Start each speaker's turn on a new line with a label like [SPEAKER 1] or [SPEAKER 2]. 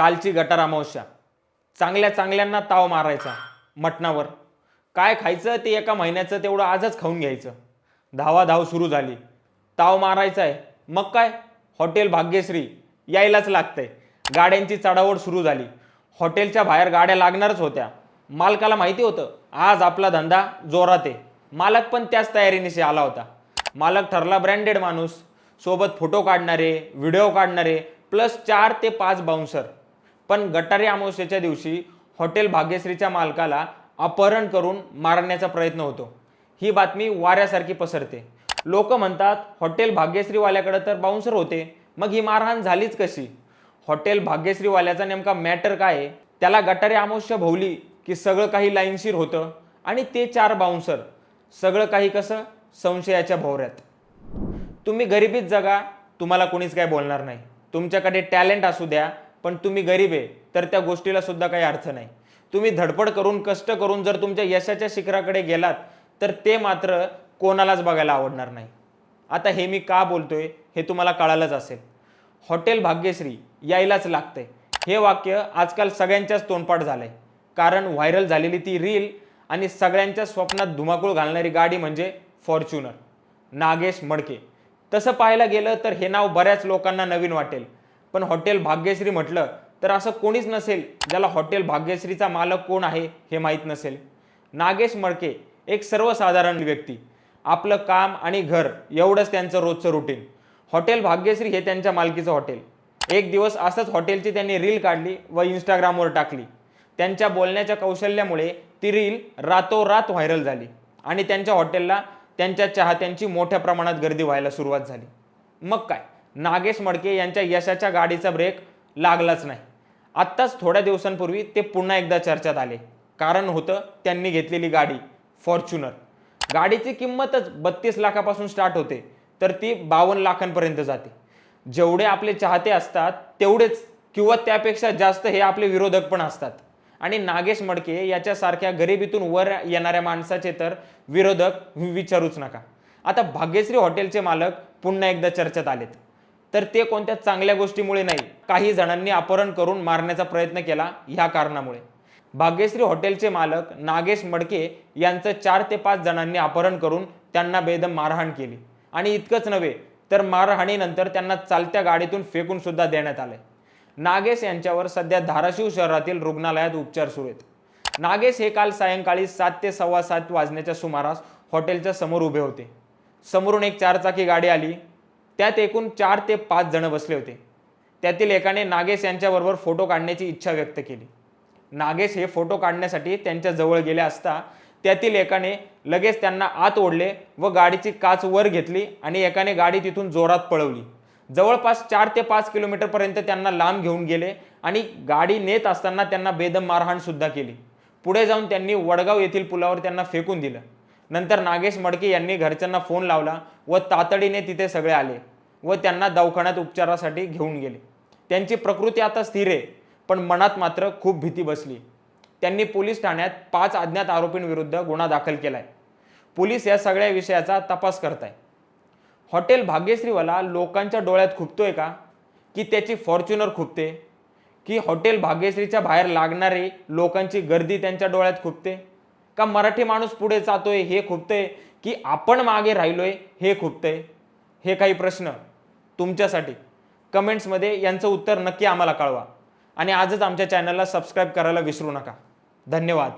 [SPEAKER 1] कालची गटार अमावस्या. चांगल्या चांगल्यांना ताव मारायचा मटणावर. काय खायचं ते एका महिन्याचं तेवढं आजच खाऊन घ्यायचं. धावाधाव सुरू झाली. ताव मारायचा आहे मग काय? हॉटेल भाग्यश्री यायलाच लागतंय. गाड्यांची चढावड सुरू झाली. हॉटेलच्या बाहेर गाड्या लागणारच होत्या. मालकाला माहिती होतं आज आपला धंदा जोरात आहे. मालक पण त्याच तयारीनिशी आला होता. मालक ठरला ब्रँडेड माणूस. सोबत फोटो काढणारे व्हिडिओ काढणारे प्लस चार ते पाच बाउन्सर. पण गटारी अमावस्येच्या दिवशी हॉटेल भाग्यश्रीच्या मालकाला अपहरण करून मारण्याचा प्रयत्न होतो. ही बातमी वाऱ्यासारखी पसरते. लोक म्हणतात हॉटेल भाग्यश्रीवाल्याकडे तर बाउन्सर होते. मग ही मारहाण झालीच कशी? हॉटेल भाग्यश्रीवाल्याचा नेमका मॅटर काय आहे? त्याला गटारी अमावस्या भोवली की सगळं काही लाईनशीर होतं आणि ते चार बाउन्सर सगळं काही कसं? संशयाच्या भोवऱ्यात. तुम्ही गरिबीत जगा. तुम्हाला कोणीच काय बोलणार नाही. तुमच्याकडे टॅलेंट असू द्या. पण तुम्ही गरीब आहे तर त्या गोष्टीला सुद्धा काही अर्थ नाही. तुम्ही धडपड करून कष्ट करून जर तुमच्या यशाच्या शिखराकडे गेलात तर ते मात्र कोणालाच बघायला आवडणार नाही. आता हे मी का बोलतोय हे तुम्हाला कळालंच असेल. हॉटेल भाग्यश्री यायलाच लागतंय. हे वाक्य आजकाल सगळ्यांच्याच तोंडपाठ झालंय. कारण व्हायरल झालेली ती रील आणि सगळ्यांच्या स्वप्नात धुमाकूळ घालणारी गाडी म्हणजे फॉर्च्युनर. नागेश मडके. तसं पाहायला गेलं तर हे नाव बऱ्याच लोकांना नवीन वाटेल. पण हॉटेल भाग्यश्री म्हटलं तर असं कोणीच नसेल ज्याला हॉटेल भाग्यश्रीचा मालक कोण आहे हे माहीत नसेल. नागेश मडके एक सर्वसाधारण व्यक्ती. आपलं काम आणि घर एवढंच त्यांचं रोजचं रुटीन हॉटेल भाग्यश्री हे त्यांच्या मालकीचं हॉटेल. एक दिवस असंच हॉटेलची त्यांनी रील काढली व इंस्टाग्रामवर टाकली. त्यांच्या बोलण्याच्या कौशल्यामुळे ती रील रातोरात व्हायरल झाली आणि त्यांच्या हॉटेलला त्यांच्या चाहत्यांची मोठ्या प्रमाणात गर्दी व्हायला सुरुवात झाली. मग काय? नागेश मडके यांच्या यशाच्या गाडीचा ब्रेक लागलाच नाही. आत्ताच थोड्या दिवसांपूर्वी ते पुन्हा एकदा चर्चेत आले. कारण होतं त्यांनी घेतलेली गाडी फॉर्च्युनर गाडीची किंमतच बत्तीस लाखापासून स्टार्ट होते तर ती बावन्न लाखांपर्यंत जाते. जेवढे आपले चाहते असतात तेवढेच किंवा त्यापेक्षा जास्त हे आपले विरोधक पण असतात. आणि नागेश मडके याच्यासारख्या गरिबीतून वर येणाऱ्या माणसाचे तर विरोधक विचारूच नका. आता भाग्यश्री हॉटेलचे मालक पुन्हा एकदा चर्चेत आलेत. तर ते कोणत्या चांगल्या गोष्टीमुळे नाही काही जणांनी अपहरण करून मारण्याचा प्रयत्न केला ह्या कारणामुळे. भाग्यश्री हॉटेलचे मालक नागेश मडके यांचं चार ते पाच जणांनी अपहरण करून त्यांना बेदम मारहाण केली. आणि इतकंच नव्हे तर मारहाणीनंतर त्यांना चालत्या गाडीतून फेकून सुद्धा देण्यात आलंय नागेश यांच्यावर सध्या धाराशिव शहरातील रुग्णालयात उपचार सुरू आहेत. नागेश हे काल सायंकाळी सात ते सव्वा सात वाजण्याच्या सुमारास हॉटेलच्या समोर उभे होते. समोरून एक चारचाकी गाडी आली त्यात एकूण चार ते पाच जण बसले होते. त्यातील एकाने नागेश यांच्याबरोबर फोटो काढण्याची इच्छा व्यक्त केली. नागेश हे फोटो काढण्यासाठी त्यांच्या जवळ गेले असता त्यातील एकाने लगेच त्यांना आत ओढले व गाडीची काच वर घेतली आणि एकाने गाडी तिथून जोरात पळवली. जवळपास चार ते पाच किलोमीटरपर्यंत त्यांना लांब घेऊन गेले आणि गाडी नेत असताना त्यांना बेदम मारहाणसुद्धा केली. पुढे जाऊन त्यांनी वडगाव येथील पुलावर त्यांना फेकून दिलं. नंतर नागेश मडके यांनी घरच्यांना फोन लावला व तातडीने तिथे सगळे आले. व त्यांना दवाखान्यात उपचारासाठी घेऊन गेले. त्यांची प्रकृती आता स्थिर आहे पण मनात मात्र खूप भीती बसली. त्यांनी पोलीस ठाण्यात पाच अज्ञात आरोपींविरुद्ध गुन्हा दाखल केला आहे पोलीस या सगळ्या विषयाचा तपास करत आहे हॉटेल भाग्यश्रीवाला लोकांच्या डोळ्यात खुपतोय का? की त्याची फॉर्च्युनर खुपते? की हॉटेल भाग्यश्रीच्या बाहेर लागणारी लोकांची गर्दी त्यांच्या डोळ्यात खुपते? का मराठी माणूस पुढे जातोय हे खुपतंय? की आपण मागे राहिलोय हे खुपतंय? हे काही प्रश्न. तुमच्यासाठी. कमेंट्समध्ये यांचं उत्तर नक्की आम्हाला कळवा. आणि आजच आमच्या चॅनलला सबस्क्राईब करायला विसरू नका. धन्यवाद.